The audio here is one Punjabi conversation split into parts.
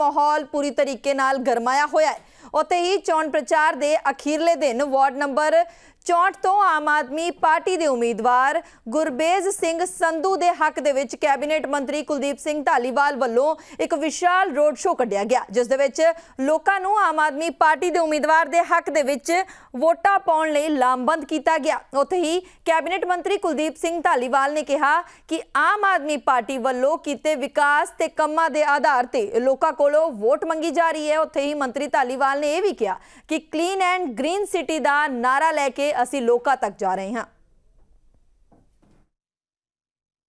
ਮਾਹੌਲ ਪੂਰੀ ਤਰੀਕੇ ਨਾਲ ਗਰਮਾਇਆ ਹੋਇਆ ਹੈ। ਉੱਥੇ ਹੀ ਚੋਣ ਪ੍ਰਚਾਰ ਦੇ ਅਖੀਰਲੇ ਦਿਨ ਵਾਰਡ ਨੰਬਰ 64 ਤੋਂ ਆਮ ਆਦਮੀ ਪਾਰਟੀ ਦੇ ਉਮੀਦਵਾਰ ਗੁਰਬੇਜ ਸਿੰਘ ਸੰਧੂ ਦੇ ਹੱਕ ਦੇ ਵਿੱਚ ਕੈਬਨਿਟ ਮੰਤਰੀ ਕੁਲਦੀਪ ਸਿੰਘ ਢਾਲੀਵਾਲ ਵੱਲੋਂ ਇੱਕ ਵਿਸ਼ਾਲ ਰੋਡ ਸ਼ੋਅ ਕੱਢਿਆ ਗਿਆ, ਜਿਸ ਦੇ ਵਿੱਚ ਲੋਕਾਂ ਨੂੰ ਆਮ ਆਦਮੀ ਪਾਰਟੀ ਦੇ ਉਮੀਦਵਾਰ ਦੇ ਹੱਕ ਦੇ ਵਿੱਚ ਵੋਟਾਂ ਪਾਉਣ ਲਈ ਲਾਮਬੰਦ ਕੀਤਾ ਗਿਆ। ਉੱਥੇ ਹੀ ਕੈਬਨਿਟ ਮੰਤਰੀ ਕੁਲਦੀਪ ਸਿੰਘ ਢਾਲੀਵਾਲ ਨੇ ਕਿਹਾ ਕਿ ਆਮ ਆਦਮੀ ਪਾਰਟੀ ਵੱਲੋਂ ਕੀਤੇ ਵਿਕਾਸ ਤੇ ਕੰਮਾਂ ਦੇ ਆਧਾਰ ਤੇ ਲੋਕਾਂ ਕੋਲੋਂ ਵੋਟ ਮੰਗੀ ਜਾ ਰਹੀ ਹੈ। ਉੱਥੇ ਹੀ ਮੰਤਰੀ ਢਾਲੀਵਾਲ ਨੇ ਇਹ ਵੀ ਕਿਹਾ ਕਿ ਕਲੀਨ ਐਂਡ ਗ੍ਰੀਨ ਸਿਟੀ ਦਾ ਨਾਰਾ ਲੈ ਕੇ ਅਸੀਂ ਲੋਕਾਂ ਤੱਕ ਜਾ ਰਹੇ ਹਾਂ।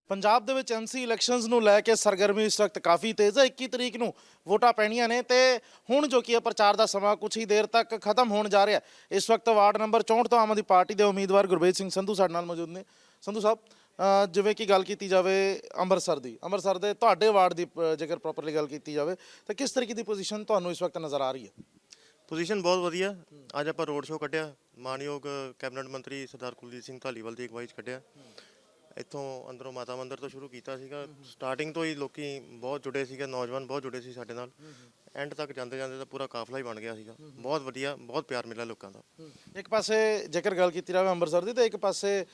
ਪੰਜਾਬ ਦੇ ਵਿੱਚ ਐਮਸੀ ਇਲੈਕਸ਼ਨਸ ਨੂੰ ਲੈ ਕੇ ਸਰਗਰਮੀ ਇਸ ਵਕਤ ਕਾਫੀ ਤੇਜ਼ ਹੈ। 21 ਤਰੀਕ ਨੂੰ ਵੋਟਾਂ ਪੈਣੀਆਂ ਨੇ ਤੇ ਹੁਣ ਜੋ ਕੀ ਹੈ ਪ੍ਰਚਾਰ ਦਾ ਸਮਾਂ ਕੁਝ ਹੀ ਦੇਰ ਤੱਕ ਖਤਮ ਹੋਣ ਜਾ ਰਿਹਾ ਹੈ। ਇਸ ਵਕਤ ਵਾਰਡ ਨੰਬਰ 64 ਤੋਂ ਆਮ ਆਦਮੀ ਪਾਰਟੀ ਦੇ ਉਮੀਦਵਾਰ ਗੁਰਬੇਜ ਸਿੰਘ ਸੰਧੂ ਸਾਡੇ ਨਾਲ ਮੌਜੂਦ ਨੇ। ਸੰਧੂ ਸਾਹਿਬ ਜਿਵੇਂ ਕਿ ਗੱਲ ਕੀਤੀ ਜਾਵੇ ਅੰਮ੍ਰਿਤਸਰ ਦੀ ਅੰਮ੍ਰਿਤਸਰ ਦੇ ਤੁਹਾਡੇ ਵਾਰਡ ਦੀ ਜੇਕਰ ਪ੍ਰੋਪਰਲੀ ਗੱਲ ਕੀਤੀ ਜਾਵੇ ਤਾਂ ਕਿਸ ਤਰੀਕੇ ਦੀ ਪੋਜੀਸ਼ਨ ਤੁਹਾਨੂੰ ਇਸ ਵਕਤ ਨਜ਼ਰ ਆ ਰਹੀ ਹੈ? ਪੋਜੀਸ਼ਨ ਬਹੁਤ ਵਧੀਆ। ਅੱਜ ਆਪਾਂ ਰੋਡ ਸ਼ੋਅ ਕੱਢਿਆ। ਮਾਨਯੋਗ ਕੈਬਨਿਟ ਮੰਤਰੀ ਸਰਦਾਰ ਕੁਲਦੀਪ ਸਿੰਘ ਧਾਲੀਵਾਲ ਦੀ ਅਗਵਾਈ 'ਚ ਕੱਢਿਆ। ਇੱਥੋਂ ਅੰਦਰੋਂ ਮਾਤਾ ਮੰਦਿਰ ਤੋਂ ਸ਼ੁਰੂ ਕੀਤਾ ਸੀਗਾ। ਸਟਾਰਟਿੰਗ ਤੋਂ ਹੀ ਲੋਕੀ ਬਹੁਤ ਜੁੜੇ ਸੀਗੇ, ਨੌਜਵਾਨ ਬਹੁਤ ਜੁੜੇ ਸੀ ਸਾਡੇ ਨਾਲ। ਐਂਡ ਤੱਕ ਜਾਂਦੇ ਜਾਂਦੇ ਤਾਂ ਪੂਰਾ ਕਾਫਲਾ ਹੀ ਬਣ ਗਿਆ ਸੀਗਾ। ਬਹੁਤ ਵਧੀਆ, ਬਹੁਤ ਪਿਆਰ ਮਿਲਿਆ ਲੋਕਾਂ ਦਾ। ਇੱਕ ਪਾਸੇ ਜੇਕਰ ਗੱਲ ਕੀਤੀ ਜਾਵੇ ਅੰਮ੍ਰਿਤਸਰ ਦੀ, ਤਾਂ ਇੱਕ ਪਾਸੇ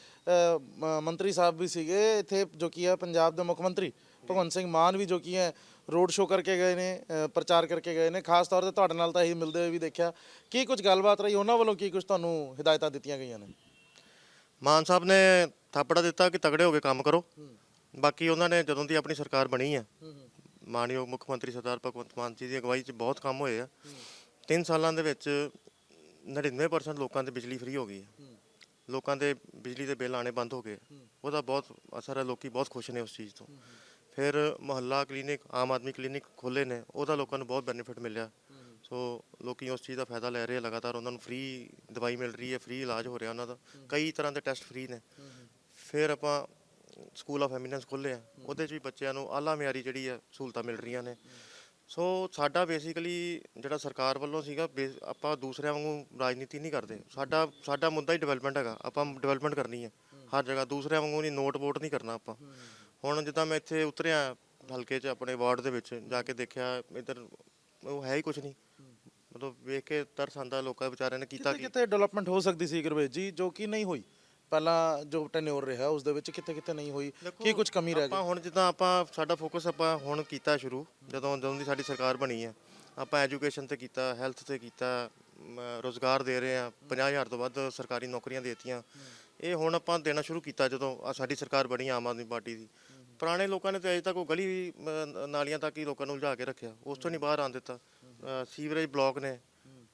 ਮੰਤਰੀ ਸਾਹਿਬ ਵੀ ਸੀਗੇ। ਇੱਥੇ ਜੋ ਕੀ ਹੈ ਪੰਜਾਬ ਦੇ ਮੁੱਖ ਮੰਤਰੀ ਭਗਵੰਤ ਸਿੰਘ ਮਾਨ ਵੀ ਜੋ ਕੀ ਹੈ ਰੋਡ ਸ਼ੋਅ ਕਰਕੇ ਗਏ ਨੇ ਪ੍ਰਚਾਰ ਕਰਕੇ ਗਏ ਨੇ। ਖਾਸ ਤੌਰ ਤੇ ਤੁਹਾਡੇ ਨਾਲ ਤਾਂ ਇਹ ਮਿਲਦੇ ਹੋਏ ਵੀ ਦੇਖਿਆ। ਕੀ ਕੁਝ ਗੱਲਬਾਤ ਰਹੀ? ਉਹਨਾਂ ਵੱਲੋਂ ਕੀ ਕੁਝ ਤੁਹਾਨੂੰ ਹਦਾਇਤਾਂ ਦਿੱਤੀਆਂ ਗਈਆਂ ਨੇ? ਮਾਨ ਸਾਹਿਬ ਨੇ ਥਾਪੜਾ ਦਿੱਤਾ ਕਿ ਤਗੜੇ ਹੋ ਕੇ ਕੰਮ ਕਰੋ। ਬਾਕੀ ਉਹਨਾਂ ਨੇ ਜਦੋਂ ਦੀ ਆਪਣੀ ਸਰਕਾਰ ਬਣੀ ਹੈ ਮਾਨਯੋਗ ਮੁੱਖ ਮੰਤਰੀ ਸਰਦਾਰ ਭਗਵੰਤ ਮਾਨ ਜੀ ਦੀ ਅਗਵਾਈ 'ਚ ਬਹੁਤ ਕੰਮ ਹੋਏ ਆ। 3 ਸਾਲਾਂ ਦੇ ਵਿੱਚ 99% ਲੋਕਾਂ ਦੇ ਬਿਜਲੀ ਫ੍ਰੀ ਹੋ ਗਈ ਹੈ। ਲੋਕਾਂ ਦੇ ਬਿਜਲੀ ਦੇ ਬਿੱਲ ਆਣੇ ਬੰਦ ਹੋ ਗਏ। ਉਹਦਾ ਬਹੁਤ ਅਸਰ ਹੈ। ਲੋਕੀ ਬਹੁਤ ਖੁਸ਼ ਨੇ ਉਸ ਚੀਜ਼ ਤੋਂ। ਫਿਰ ਮੁਹੱਲਾ ਕਲੀਨਿਕ ਆਮ ਆਦਮੀ ਕਲੀਨਿਕ ਖੋਲੇ ਨੇ ਉਹਦਾ ਲੋਕਾਂ ਨੂੰ ਬਹੁਤ ਬੈਨੀਫਿਟ ਮਿਲਿਆ। ਸੋ ਲੋਕੀ ਉਸ ਚੀਜ਼ ਦਾ ਫਾਇਦਾ ਲੈ ਰਹੇ ਆ ਲਗਾਤਾਰ ਉਹਨਾਂ ਨੂੰ ਫ੍ਰੀ ਦਵਾਈ ਮਿਲ ਰਹੀ ਹੈ ਫ੍ਰੀ ਇਲਾਜ ਹੋ ਰਿਹਾ ਉਹਨਾਂ ਦਾ। ਕਈ ਤਰ੍ਹਾਂ ਦੇ ਟੈਸਟ ਫ੍ਰੀ ਨੇ। ਫਿਰ ਆਪਾਂ ਸਕੂਲ ਆਫ ਐਮੀਨੈਂਸ ਖੋਲ੍ਹੇ ਆ ਉਹਦੇ 'ਚ ਵੀ ਬੱਚਿਆਂ ਨੂੰ ਆਲਾ ਮਿਆਰੀ ਜਿਹੜੀ ਹੈ ਸਹੂਲਤਾਂ ਮਿਲ ਰਹੀਆਂ ਨੇ। ਸੋ ਸਾਡਾ ਬੇਸਿਕਲੀ ਜਿਹੜਾ ਸਰਕਾਰ ਵੱਲੋਂ ਸੀਗਾ ਬੇ- ਆਪਾਂ ਦੂਸਰਿਆਂ ਵਾਂਗੂ ਰਾਜਨੀਤੀ ਨਹੀਂ ਕਰਦੇ। ਸਾਡਾ ਸਾਡਾ ਮੁੱਦਾ ਹੀ ਡਿਵੈਲਪਮੈਂਟ ਹੈਗਾ ਆਪਾਂ ਡਿਵੈਲਪਮੈਂਟ ਕਰਨੀ ਹੈ। ਹਰ ਜਗ੍ਹਾ ਦੂਸਰਿਆਂ ਵਾਂਗੂ ਨਹੀਂ ਨੋਟ ਵੋਟ ਨਹੀਂ ਕਰਨਾ ਆਪਾਂ। ਹੁਣ ਜਿੱਦਾਂ ਮੈਂ ਇੱਥੇ ਉਤਰਿਆ ਹਲਕੇ 'ਚ ਆਪਣੇ ਵਾਰਡ ਦੇ ਵਿੱਚ ਜਾ ਕੇ ਦੇਖਿਆ ਇੱਧਰ ਉਹ ਹੈ ਹੀ ਕੁਝ ਨਹੀਂ। ਮਤਲਬ ਵੇਖ ਕੇ ਤਰਸ ਲੋਕਾਂ ਵਿਚਾਰਿਆਂ ਨੇ ਕੀਤਾ ਕਿਤੇ ਕੀ। ਕਿਤੇ ਡਿਵੈਲਪਮੈਂਟ ਹੋ ਸਕਦੀ ਸੀ ਗੁਰਵੇਜ ਜੀ ਜੋ ਕਿ ਨਹੀਂ ਹੋਈ। ਪਹਿਲਾਂ ਜੋ ਟੈਨਿਓਰ ਰਿਹਾ ਉਸ ਦੇ ਵਿੱਚ ਕਿਤੇ ਕਿਤੇ ਨਹੀਂ ਹੋਈ ਕੀ ਕੁਝ ਕਮੀ ਰਹਿ ਆਪਾਂ ਗਈ? ਹੁਣ ਜਿੱਦਾਂ ਆਪਾਂ ਸਾਡਾ ਫੋਕਸ ਆਪਾਂ ਹੁਣ ਕੀਤਾ ਸ਼ੁਰੂ ਜਦੋਂ ਜਦੋਂ ਦੀ ਸਾਡੀ ਸਰਕਾਰ ਬਣੀ ਹੈ ਆਪਾਂ ਐਜੂਕੇਸ਼ਨ ਤੇ ਕੀਤਾ ਹੈਲਥ ਤੇ ਕੀਤਾ ਰੋਜ਼ਗਾਰ ਦੇ ਰਹੇ ਆ। 50000 ਤੋਂ ਵੱਧ ਸਰਕਾਰੀ ਨੌਕਰੀਆਂ ਦੇਤੀਆਂ। ਇਹ ਹੁਣ ਆਪਾਂ ਦੇਣਾ ਸ਼ੁਰੂ ਕੀਤਾ ਜਦੋਂ ਆਹ ਸਾਡੀ ਸਰਕਾਰ ਬਣੀ ਆਮ ਆਦਮੀ ਪਾਰਟੀ ਦੀ। ਪੁਰਾਣੇ ਲੋਕਾਂ ਨੇ ਤੇ ਅਜੇ ਤੱਕ ਉਹ ਗਲੀ ਨਾਲੀਆਂ ਤੱਕ ਹੀ ਲੋਕਾਂ ਨੂੰ ਉਲਝਾ ਕੇ ਰੱਖਿਆ। ਉਸ ਤੋਂ ਨਹੀਂ ਬਾਹਰ ਆਉਣ ਦਿੱਤਾ। ਸੀਵਰੇਜ ਬਲਾਕ ਨੇ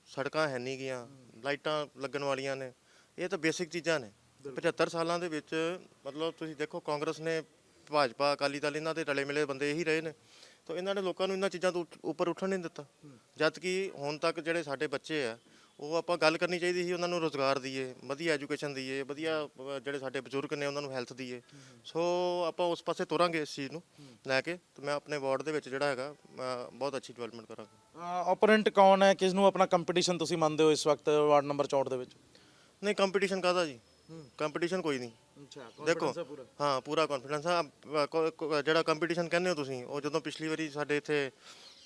ਸੜਕਾਂ ਹੈ ਨਹੀਂ ਗੀਆਂ ਲਾਈਟਾਂ ਲੱਗਣ ਵਾਲੀਆਂ ਨੇ। ਇਹ ਤਾਂ ਬੇਸਿਕ ਚੀਜ਼ਾਂ ਨੇ। 75 ਸਾਲਾਂ ਦੇ ਵਿੱਚ ਮਤਲਬ ਤੁਸੀਂ ਦੇਖੋ ਕਾਂਗਰਸ ਨੇ ਭਾਜਪਾ ਅਕਾਲੀ ਦਲ ਇਹਨਾਂ ਦੇ ਰਲੇ ਮਿਲੇ ਬੰਦੇ ਇਹੀ ਰਹੇ ਨੇ। ਤਾਂ ਇਹਨਾਂ ਨੇ ਲੋਕਾਂ ਨੂੰ ਇਹਨਾਂ ਚੀਜ਼ਾਂ ਤੋਂ ਉੱਠ- ਉੱਪਰ ਉੱਠਣ ਨਹੀਂ ਦਿੱਤਾ। ਜਦ ਕਿ ਹੁਣ ਤੱਕ ਜਿਹੜੇ ਸਾਡੇ ਬੱਚੇ ਆ ਉਹ ਆਪਾਂ ਗੱਲ ਕਰਨੀ ਚਾਹੀਦੀ ਸੀ ਉਹਨਾਂ ਨੂੰ ਰੋਜ਼ਗਾਰ ਦਈਏ ਵਧੀਆ ਐਜੂਕੇਸ਼ਨ ਦਈਏ ਵਧੀਆ ਅਹ, ਜਿਹੜੇ ਸਾਡੇ ਬਜ਼ੁਰਗ ਨੇ ਉਹਨਾਂ ਨੂੰ ਹੈਲਥ ਦਈਏ ਸੋ ਆਪਾਂ ਉਸ ਪਾਸੇ ਤੁਰਾਂਗੇ ਇਸ ਚੀਜ਼ ਨੂੰ ਲੈ ਕੇ ਤੇ ਮੈਂ ਆਪਣੇ ਵਾਰਡ ਦੇ ਵਿੱਚ ਜਿਹੜਾ ਹੈਗਾ ਮੈਂ ਬਹੁਤ ਅੱਛੀ ਡਿਵੈਲਪਮੈਂਟ ਕਰਾਂਗਾ। ਓਪੋਨੈਂਟ ਕੌਣ ਹੈ? ਕਿਸ ਨੂੰ ਆਪਣਾ ਕੰਪੀਟੀਸ਼ਨ ਤੁਸੀਂ ਮੰਨਦੇ ਹੋ ਇਸ ਵਕਤ ਵਾਰਡ ਨੰਬਰ 64 ਦੇ ਵਿੱਚ? ਨਹੀਂ ਕੰਪੀਟੀਸ਼ਨ ਕਾਹਦਾ ਜੀ? ਕੰਪੀਟੀਸ਼ਨ ਕੋਈ ਨਹੀਂ। ਅੱਛਾ ਦੇਖੋ ਹਾਂ ਪੂਰਾ ਕੌਨਫੀਡੈਂਸ ਆ। ਅ, ਕੋ- ਕੋ- ਜਿਹੜਾ ਕੰਪੀਟੀਸ਼ਨ ਕਹਿੰਦੇ ਹੋ ਤੁਸੀਂ ਉਹ ਜਦੋਂ ਪਿਛਲੀ ਵਾਰੀ ਸਾਡੇ ਇੱਥੇ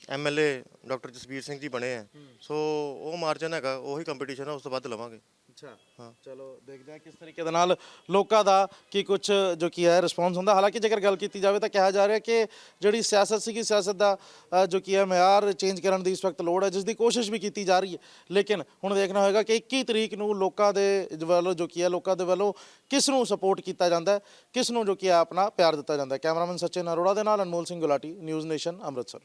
ਐਮਐਲਏ ਡਾਕਟਰ ਜਸਬੀਰ ਸਿੰਘ ਜੀ ਬਣੇ ਆ। ਸੋ ਉਹ ਮਾਰਜਨ ਹੈਗਾ ਉਹੀ ਕੰਪੀਟੀਸ਼ਨ ਆ ਉਸ ਤੋਂ ਵੱਧ ਲਵਾਂਗੇ। ਅੱਛਾ। ਹਾਂ। ਚਲੋ ਦੇਖਦੇ ਹਾਂ ਕਿਸ ਤਰੀਕੇ ਦੇ ਨਾਲ ਲੋਕਾਂ ਦਾ ਕੀ ਕੁਝ ਜੋ ਕੀ ਹੈ ਰਿਸਪੌਂਸ ਹੁੰਦਾ। ਹਾਲਾਂਕਿ ਜੇਕਰ ਗੱਲ ਕੀਤੀ ਜਾਵੇ ਤਾਂ ਕਿਹਾ ਜਾ ਰਿਹਾ ਕਿ ਜਿਹੜੀ ਸਿਆਸਤ ਸੀਗੀ ਸਿਆਸਤ ਦਾ ਜੋ ਕੀ ਹੈ ਮਿਆਰ ਚੇਂਜ ਕਰਨ ਦੀ ਇਸ ਵਕਤ ਲੋੜ ਹੈ ਜਿਸ ਦੀ ਕੋਸ਼ਿਸ਼ ਵੀ ਕੀਤੀ ਜਾ ਰਹੀ ਹੈ। ਲੇਕਿਨ ਹੁਣ ਦੇਖਣਾ ਹੋਏਗਾ ਕਿ 21 ਤਰੀਕ ਨੂੰ ਲੋਕਾਂ ਦੇ ਵੱਲੋਂ ਜੋ ਕੀ ਹੈ ਲੋਕਾਂ ਦੇ ਵੱਲੋਂ ਕਿਸ ਨੂੰ ਸਪੋਰਟ ਕੀਤਾ ਜਾਂਦਾ ਹੈ ਕਿਸ ਨੂੰ ਜੋ ਕੀ ਹੈ ਆਪਣਾ ਪਿਆਰ ਦਿੱਤਾ ਜਾਂਦਾ ਹੈ। ਕੈਮਰਾਮੈਨ ਸਚਿਨ ਅਰੋੜਾ ਦੇ ਨਾਲ ਅਨਮੋਲ ਸਿੰਘ ਗੁਲਾਟੀ ਨਿਊਜ਼ ਨੇਸ਼ਨ ਅੰਮ੍ਰਿਤਸਰ।